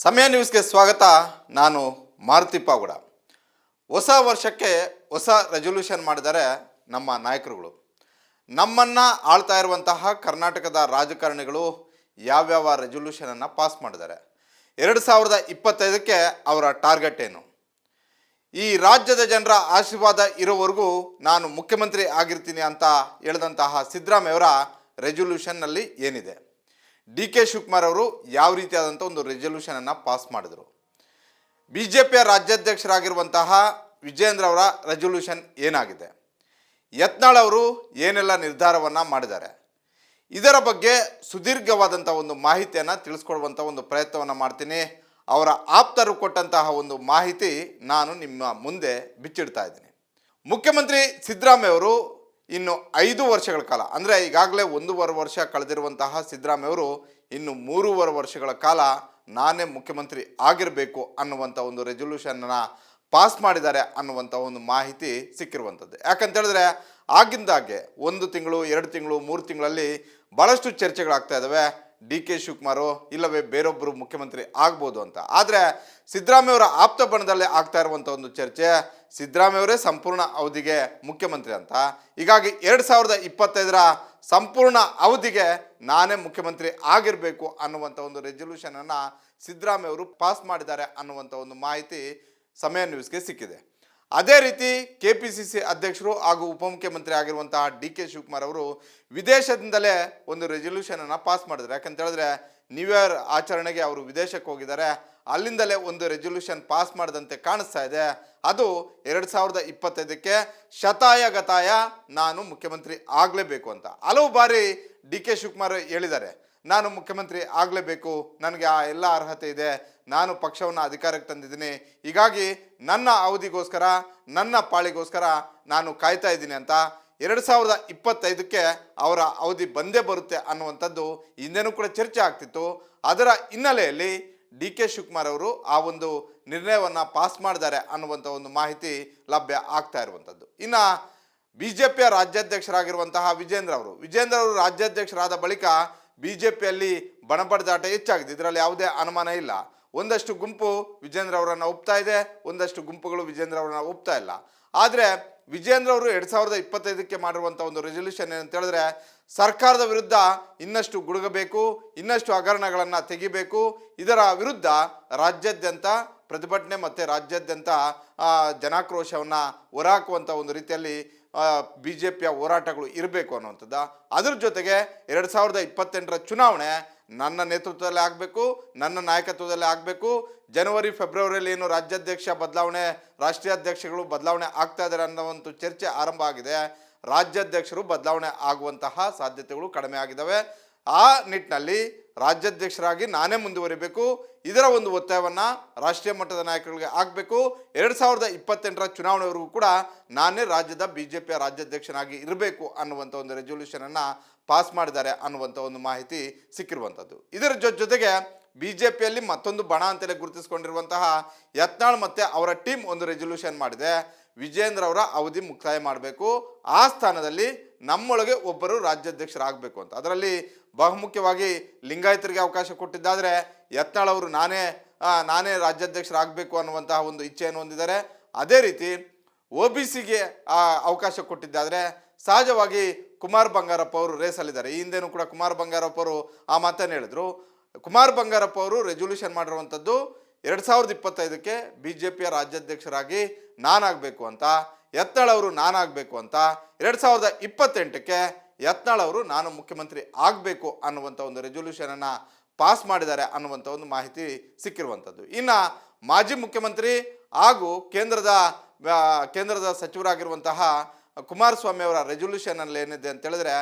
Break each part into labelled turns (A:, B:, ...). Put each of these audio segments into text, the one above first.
A: ಸಮಯ ನ್ಯೂಸ್ಗೆ ಸ್ವಾಗತ. ನಾನು ಮಾರುತಿ ಪಾಗುಡ. ಹೊಸ ವರ್ಷಕ್ಕೆ ಹೊಸ ರೆಸೊಲ್ಯೂಷನ್ ಮಾಡಿದ್ದಾರೆ ನಮ್ಮ ನಾಯಕರುಗಳು. ನಮ್ಮನ್ನು ಆಳ್ತಾ ಇರುವಂತಹ ಕರ್ನಾಟಕದ ರಾಜಕಾರಣಿಗಳು ಯಾವ್ಯಾವ ರೆಸೊಲ್ಯೂಷನನ್ನು ಪಾಸ್ ಮಾಡಿದ್ದಾರೆ. ಎರಡು ಸಾವಿರದ ಇಪ್ಪತ್ತೈದಕ್ಕೆ ಅವರ ಟಾರ್ಗೆಟ್ ಏನು? ಈ ರಾಜ್ಯದ ಜನರ ಆಶೀರ್ವಾದ ಇರೋವರೆಗೂ ನಾನು ಮುಖ್ಯಮಂತ್ರಿ ಆಗಿರ್ತೀನಿ ಅಂತ ಹೇಳಿದಂತಹ ಸಿದ್ದರಾಮಯ್ಯವರ ರೆಸೊಲ್ಯೂಷನ್ನಲ್ಲಿ ಏನಿದೆ? ಡಿ ಕೆ ಶಿವಕುಮಾರ್ ಅವರು ಯಾವ ರೀತಿಯಾದಂಥ ಒಂದು ರೆಸೊಲ್ಯೂಷನನ್ನು ಪಾಸ್ ಮಾಡಿದರು. ಬಿ ಜೆ ಪಿಯ ರಾಜ್ಯಾಧ್ಯಕ್ಷರಾಗಿರುವಂತಹ ವಿಜಯೇಂದ್ರ ಅವರ ರೆಸೊಲ್ಯೂಷನ್ ಏನಾಗಿದೆ? ಯತ್ನಾಳ್ ಅವರು ಏನೆಲ್ಲ ನಿರ್ಧಾರವನ್ನು ಮಾಡಿದ್ದಾರೆ? ಇದರ ಬಗ್ಗೆ ಸುದೀರ್ಘವಾದಂಥ ಒಂದು ಮಾಹಿತಿಯನ್ನು ತಿಳಿಸ್ಕೊಡುವಂಥ ಒಂದು ಪ್ರಯತ್ನವನ್ನು ಮಾಡ್ತೀನಿ. ಅವರ ಆಪ್ತರು ಕೊಟ್ಟಂತಹ ಒಂದು ಮಾಹಿತಿ ನಾನು ನಿಮ್ಮ ಮುಂದೆ ಬಿಚ್ಚಿಡ್ತಾ ಇದ್ದೀನಿ. ಮುಖ್ಯಮಂತ್ರಿ ಸಿದ್ದರಾಮಯ್ಯ ಅವರು ಇನ್ನು ಐದು ವರ್ಷಗಳ ಕಾಲ, ಅಂದರೆ ಈಗಾಗಲೇ ಒಂದೂವರೆ ವರ್ಷ ಕಳೆದಿರುವಂತಹ ಸಿದ್ದರಾಮಯ್ಯವರು ಇನ್ನು ಮೂರುವರೆ ವರ್ಷಗಳ ಕಾಲ ನಾನೇ ಮುಖ್ಯಮಂತ್ರಿ ಆಗಿರಬೇಕು ಅನ್ನುವಂಥ ಒಂದು ರೆಸೊಲ್ಯೂಷನ್ನ ಪಾಸ್ ಮಾಡಿದ್ದಾರೆ ಅನ್ನುವಂಥ ಒಂದು ಮಾಹಿತಿ ಸಿಕ್ಕಿರುವಂಥದ್ದು. ಯಾಕಂತ ಹೇಳಿದ್ರೆ ಆಗಿಂದಾಗೆ ಒಂದು ತಿಂಗಳು, ಎರಡು ತಿಂಗಳು, ಮೂರು ತಿಂಗಳಲ್ಲಿ ಭಾಳಷ್ಟು ಚರ್ಚೆಗಳಾಗ್ತಾ ಇದ್ದಾವೆ ಡಿ ಕೆ ಶಿವಕುಮಾರು ಇಲ್ಲವೇ ಬೇರೊಬ್ಬರು ಮುಖ್ಯಮಂತ್ರಿ ಆಗ್ಬೋದು ಅಂತ. ಆದರೆ ಸಿದ್ದರಾಮಯ್ಯವರ ಆಪ್ತ ಬಣದಲ್ಲೇ ಆಗ್ತಾ ಇರುವಂಥ ಒಂದು ಚರ್ಚೆ ಸಿದ್ದರಾಮಯ್ಯವರೇ ಸಂಪೂರ್ಣ ಅವಧಿಗೆ ಮುಖ್ಯಮಂತ್ರಿ ಅಂತ. ಹೀಗಾಗಿ ಎರಡು ಸಾವಿರದ ಇಪ್ಪತ್ತೈದರ ಸಂಪೂರ್ಣ ಅವಧಿಗೆ ನಾನೇ ಮುಖ್ಯಮಂತ್ರಿ ಆಗಿರಬೇಕು ಅನ್ನುವಂಥ ಒಂದು ರೆಸೊಲ್ಯೂಷನನ್ನು ಸಿದ್ದರಾಮಯ್ಯವರು ಪಾಸ್ ಮಾಡಿದ್ದಾರೆ ಅನ್ನುವಂಥ ಒಂದು ಮಾಹಿತಿ ಸಮಯ ನ್ಯೂಸ್ಗೆ ಸಿಕ್ಕಿದೆ. ಅದೇ ರೀತಿ ಕೆ ಪಿ ಸಿ ಸಿ ಅಧ್ಯಕ್ಷರು ಹಾಗೂ ಉಪಮುಖ್ಯಮಂತ್ರಿ ಆಗಿರುವಂತಹ ಡಿ ಕೆ ಶಿವಕುಮಾರ್ ಅವರು ವಿದೇಶದಿಂದಲೇ ಒಂದು ರೆಸೊಲ್ಯೂಷನನ್ನು ಪಾಸ್ ಮಾಡಿದ್ರು. ಯಾಕಂತ ಹೇಳಿದ್ರೆ ನ್ಯೂ ಇಯರ್ ಆಚರಣೆಗೆ ಅವರು ವಿದೇಶಕ್ಕೆ ಹೋಗಿದ್ದಾರೆ. ಅಲ್ಲಿಂದಲೇ ಒಂದು ರೆಸೊಲ್ಯೂಷನ್ ಪಾಸ್ ಮಾಡಿದಂತೆ ಕಾಣಿಸ್ತಾ ಇದೆ. ಅದು ಎರಡು ಸಾವಿರದ ಇಪ್ಪತ್ತೈದಕ್ಕೆ ಶತಾಯ ಗತಾಯ ನಾನು ಮುಖ್ಯಮಂತ್ರಿ ಆಗಲೇಬೇಕು ಅಂತ. ಹಲವು ಬಾರಿ ಡಿ ಕೆ ಶಿವಕುಮಾರ್ ಹೇಳಿದ್ದಾರೆ. ನಾನು ಮುಖ್ಯಮಂತ್ರಿ ಆಗಲೇಬೇಕು, ನನಗೆ ಆ ಎಲ್ಲ ಅರ್ಹತೆ ಇದೆ, ನಾನು ಪಕ್ಷವನ್ನು ಅಧಿಕಾರಕ್ಕೆ ತಂದಿದ್ದೀನಿ. ಹೀಗಾಗಿ ನನ್ನ ಅವಧಿಗೋಸ್ಕರ, ನನ್ನ ಪಾಳಿಗೋಸ್ಕರ ನಾನು ಕಾಯ್ತಾ ಇದ್ದೀನಿ ಅಂತ ಎರಡು ಸಾವಿರದ ಇಪ್ಪತ್ತೈದಕ್ಕೆ ಅವರ ಅವಧಿ ಬಂದೇ ಬರುತ್ತೆ ಅನ್ನುವಂಥದ್ದು ಹಿಂದೆನೂ ಕೂಡ ಚರ್ಚೆ ಆಗ್ತಿತ್ತು. ಅದರ ಹಿನ್ನೆಲೆಯಲ್ಲಿ ಡಿ ಕೆ ಶಿವಕುಮಾರ್ ಅವರು ಆ ಒಂದು ನಿರ್ಣಯವನ್ನು ಪಾಸ್ ಮಾಡಿದ್ದಾರೆ ಅನ್ನುವಂಥ ಒಂದು ಮಾಹಿತಿ ಲಭ್ಯ ಆಗ್ತಾ ಇರುವಂಥದ್ದು. ಇನ್ನು ಬಿ ಜೆ ಪಿಯ ರಾಜ್ಯಾಧ್ಯಕ್ಷರಾಗಿರುವಂತಹ ವಿಜೇಂದ್ರ ಅವರು ವಿಜೇಂದ್ರ ಅವರು ರಾಜ್ಯಾಧ್ಯಕ್ಷರಾದ ಬಳಿಕ ಬಿ ಜೆ ಪಿಯಲ್ಲಿ ಬಣಬಡದಾಟ ಹೆಚ್ಚಾಗಿದೆ. ಇದರಲ್ಲಿ ಯಾವುದೇ ಅನುಮಾನ ಇಲ್ಲ. ಒಂದಷ್ಟು ಗುಂಪು ವಿಜೇಂದ್ರ ಅವರನ್ನು ಒಪ್ತಾ ಇದೆ, ಒಂದಷ್ಟು ಗುಂಪುಗಳು ವಿಜೇಂದ್ರ ಅವರನ್ನು ಒಪ್ತಾ ಇಲ್ಲ. ಆದರೆ ವಿಜೇಂದ್ರ ಅವರು ಎರಡು ಸಾವಿರದ ಇಪ್ಪತ್ತೈದಕ್ಕೆ ಮಾಡಿರುವಂಥ ಒಂದು ರೆಸೊಲ್ಯೂಷನ್ ಏನಂತ ಹೇಳಿದ್ರೆ, ಸರ್ಕಾರದ ವಿರುದ್ಧ ಇನ್ನಷ್ಟು ಗುಡುಗಬೇಕು, ಇನ್ನಷ್ಟು ಹಗರಣಗಳನ್ನು ತೆಗಿಬೇಕು, ಇದರ ವಿರುದ್ಧ ರಾಜ್ಯಾದ್ಯಂತ ಪ್ರತಿಭಟನೆ ಮತ್ತು ರಾಜ್ಯಾದ್ಯಂತ ಜನಾಕ್ರೋಶವನ್ನು ಹೊರಹಾಕುವಂಥ ಒಂದು ರೀತಿಯಲ್ಲಿ ಬಿ ಜೆ ಪಿಯ ಹೋರಾಟಗಳು ಇರಬೇಕು ಅನ್ನುವಂಥದ್ದು. ಅದ್ರ ಜೊತೆಗೆ ಎರಡು ಸಾವಿರದ ಇಪ್ಪತ್ತೆಂಟರ ಚುನಾವಣೆ ನನ್ನ ನೇತೃತ್ವದಲ್ಲಿ ಆಗಬೇಕು, ನನ್ನ ನಾಯಕತ್ವದಲ್ಲಿ ಆಗಬೇಕು. ಜನವರಿ, ಫೆಬ್ರವರಿಯಲ್ಲಿ ಏನು ರಾಜ್ಯಾಧ್ಯಕ್ಷ ಬದಲಾವಣೆ, ರಾಷ್ಟ್ರೀಯ ಅಧ್ಯಕ್ಷಗಳು ಬದಲಾವಣೆ ಆಗ್ತಾ ಇದ್ದಾರೆ ಅನ್ನೋ ಒಂದು ಚರ್ಚೆ ಆರಂಭ ಆಗಿದೆ. ರಾಜ್ಯಾಧ್ಯಕ್ಷರು ಬದಲಾವಣೆ ಆಗುವಂತಹ ಸಾಧ್ಯತೆಗಳು ಕಡಿಮೆ ಆಗಿದ್ದಾವೆ ಆ ನಿಟ್ಟಿನಲ್ಲಿ ರಾಜ್ಯಾಧ್ಯಕ್ಷರಾಗಿ ನಾನೇ ಮುಂದುವರಿಬೇಕು. ಇದರ ಒಂದು ಒತ್ತಾಯವನ್ನು ರಾಷ್ಟ್ರೀಯ ಮಟ್ಟದ ನಾಯಕರಿಗೆ ಆಗಬೇಕು ಎರಡು ಸಾವಿರದ ಇಪ್ಪತ್ತೆಂಟರ ಚುನಾವಣೆವರೆಗೂ ಕೂಡ ನಾನೇ ರಾಜ್ಯದ ಬಿ ಜೆ ಪಿಯ ರಾಜ್ಯಾಧ್ಯಕ್ಷನಾಗಿ ಇರಬೇಕು ಅನ್ನುವಂಥ ಒಂದು ರೆಸೊಲ್ಯೂಷನನ್ನು ಪಾಸ್ ಮಾಡಿದ್ದಾರೆ ಅನ್ನುವಂಥ ಒಂದು ಮಾಹಿತಿ ಸಿಕ್ಕಿರುವಂಥದ್ದು ಇದರ ಜೊತೆಗೆ ಬಿ ಜೆ ಪಿಯಲ್ಲಿ ಮತ್ತೊಂದು ಬಣ ಅಂತಲೇ ಗುರುತಿಸಿಕೊಂಡಿರುವಂತಹ ಯತ್ನಾಳ್ ಮತ್ತು ಅವರ ಟೀಮ್ ಒಂದು ರೆಸೊಲ್ಯೂಷನ್ ಮಾಡಿದೆ. ವಿಜೇಂದ್ರ ಅವರ ಅವಧಿ ಮುಕ್ತಾಯ ಮಾಡಬೇಕು. ಆ ಸ್ಥಾನದಲ್ಲಿ ನಮ್ಮೊಳಗೆ ಒಬ್ಬರು ರಾಜ್ಯಾಧ್ಯಕ್ಷರಾಗಬೇಕು ಅಂತ. ಅದರಲ್ಲಿ ಬಹುಮುಖ್ಯವಾಗಿ ಲಿಂಗಾಯತರಿಗೆ ಅವಕಾಶ ಕೊಟ್ಟಿದ್ದಾದರೆ ಯತ್ನಾಳ್ ಅವರು ನಾನೇ ನಾನೇ ರಾಜ್ಯಾಧ್ಯಕ್ಷರಾಗಬೇಕು ಅನ್ನುವಂತಹ ಒಂದು ಇಚ್ಛೆಯನ್ನು ಹೊಂದಿದ್ದಾರೆ. ಅದೇ ರೀತಿ ಒ ಬಿ ಸಿಗೆ ಅವಕಾಶ ಕೊಟ್ಟಿದ್ದಾದರೆ ಸಹಜವಾಗಿ ಕುಮಾರ್ ಬಂಗಾರಪ್ಪ ಅವರು ರೇಸಲ್ಲಿದ್ದಾರೆ. ಈ ಹಿಂದೆನೂ ಕೂಡ ಕುಮಾರ್ ಬಂಗಾರಪ್ಪ ಅವರು ಆ ಮಾತನ್ನು ಹೇಳಿದರು. ಕುಮಾರ್ ಬಂಗಾರಪ್ಪ ಅವರು ರೆಸೊಲ್ಯೂಷನ್ ಮಾಡಿರುವಂಥದ್ದು ಎರಡು ಸಾವಿರದ ಇಪ್ಪತ್ತೈದಕ್ಕೆ ಬಿ ಜೆ ಪಿಯ ರಾಜ್ಯಾಧ್ಯಕ್ಷರಾಗಿ ನಾನಾಗಬೇಕು ಅಂತ ಯತ್ನಾಳ್ ಅವರು ನಾನಾಗಬೇಕು ಅಂತ ಎರಡು ಸಾವಿರದ ಇಪ್ಪತ್ತೆಂಟಕ್ಕೆ ಯತ್ನಾಳ್ ಅವರು ನಾನು ಮುಖ್ಯಮಂತ್ರಿ ಆಗಬೇಕು ಅನ್ನುವಂಥ ಒಂದು ರೆಸೊಲ್ಯೂಷನನ್ನು ಪಾಸ್ ಮಾಡಿದ್ದಾರೆ ಅನ್ನುವಂಥ ಒಂದು ಮಾಹಿತಿ ಸಿಕ್ಕಿರುವಂಥದ್ದು ಇನ್ನು ಮಾಜಿ ಮುಖ್ಯಮಂತ್ರಿ ಹಾಗೂ ಕೇಂದ್ರದ ಕೇಂದ್ರದ ಸಚಿವರಾಗಿರುವಂತಹ ಕುಮಾರಸ್ವಾಮಿ ಅವರ ರೆಸೊಲ್ಯೂಷನಲ್ಲಿ ಏನಿದೆ ಅಂತ ಹೇಳಿದ್ರೆ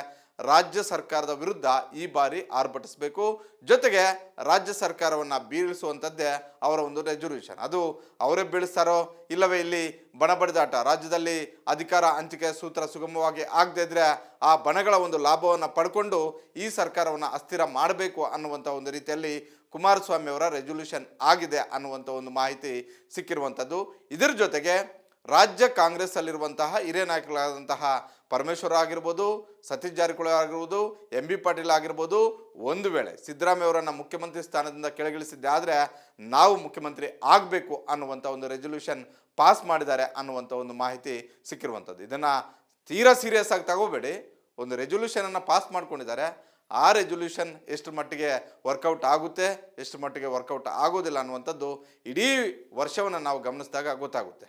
A: ರಾಜ್ಯ ಸರ್ಕಾರದ ವಿರುದ್ಧ ಈ ಬಾರಿ ಆರ್ಭಟಿಸಬೇಕು. ಜೊತೆಗೆ ರಾಜ್ಯ ಸರ್ಕಾರವನ್ನು ಬೀಳಿಸುವಂಥದ್ದೇ ಅವರ ಒಂದು ರೆಸೊಲ್ಯೂಷನ್ ಅದು ಅವರೇ ಬೀಳಿಸ್ತಾರೋ ಇಲ್ಲವೇ ಇಲ್ಲಿ ಬಣ ಬಡಿದಾಟ. ರಾಜ್ಯದಲ್ಲಿ ಅಧಿಕಾರ ಹಂಚಿಕೆ ಸೂತ್ರ ಸುಗಮವಾಗಿ ಆಗದೇ ಇದ್ರೆ ಆ ಬಣಗಳ ಒಂದು ಲಾಭವನ್ನು ಪಡ್ಕೊಂಡು ಈ ಸರ್ಕಾರವನ್ನು ಅಸ್ಥಿರ ಮಾಡಬೇಕು ಅನ್ನುವಂಥ ಒಂದು ರೀತಿಯಲ್ಲಿ ಕುಮಾರಸ್ವಾಮಿ ಅವರ ರೆಸೊಲ್ಯೂಷನ್ ಆಗಿದೆ ಅನ್ನುವಂಥ ಒಂದು ಮಾಹಿತಿ ಸಿಕ್ಕಿರುವಂಥದ್ದು. ಇದರ ಜೊತೆಗೆ ರಾಜ್ಯ ಕಾಂಗ್ರೆಸ್ಸಲ್ಲಿರುವಂತಹ ಹಿರಿಯ ನಾಯಕರಾದಂತಹ ಪರಮೇಶ್ವರ ಆಗಿರ್ಬೋದು, ಸತೀಶ್ ಜಾರಕಿಹೊಳಿ ಆಗಿರ್ಬೋದು, ಎಂ ಬಿ ಪಾಟೀಲ್ ಆಗಿರ್ಬೋದು, ಒಂದು ವೇಳೆ ಸಿದ್ದರಾಮಯ್ಯ ಅವರನ್ನು ಮುಖ್ಯಮಂತ್ರಿ ಸ್ಥಾನದಿಂದ ಕೆಳಗಿಳಿಸಿದ್ದೆ ಆದರೆ ನಾವು ಮುಖ್ಯಮಂತ್ರಿ ಆಗಬೇಕು ಅನ್ನುವಂಥ ಒಂದು ರೆಸೊಲ್ಯೂಷನ್ ಪಾಸ್ ಮಾಡಿದ್ದಾರೆ ಅನ್ನುವಂಥ ಒಂದು ಮಾಹಿತಿ ಸಿಕ್ಕಿರುವಂಥದ್ದು. ಇದನ್ನು ತೀರಾ ಸೀರಿಯಸ್ ಆಗಿ ತಗೋಬೇಡಿ. ಒಂದು ರೆಸೊಲ್ಯೂಷನನ್ನು ಪಾಸ್ ಮಾಡ್ಕೊಂಡಿದ್ದಾರೆ. ಆ ರೆಸೊಲ್ಯೂಷನ್ ಎಷ್ಟು ಮಟ್ಟಿಗೆ ವರ್ಕೌಟ್ ಆಗುತ್ತೆ, ಎಷ್ಟು ಮಟ್ಟಿಗೆ ವರ್ಕೌಟ್ ಆಗೋದಿಲ್ಲ ಅನ್ನುವಂಥದ್ದು ಇಡೀ ವರ್ಷವನ್ನು ನಾವು ಗಮನಿಸಿದಾಗ ಗೊತ್ತಾಗುತ್ತೆ.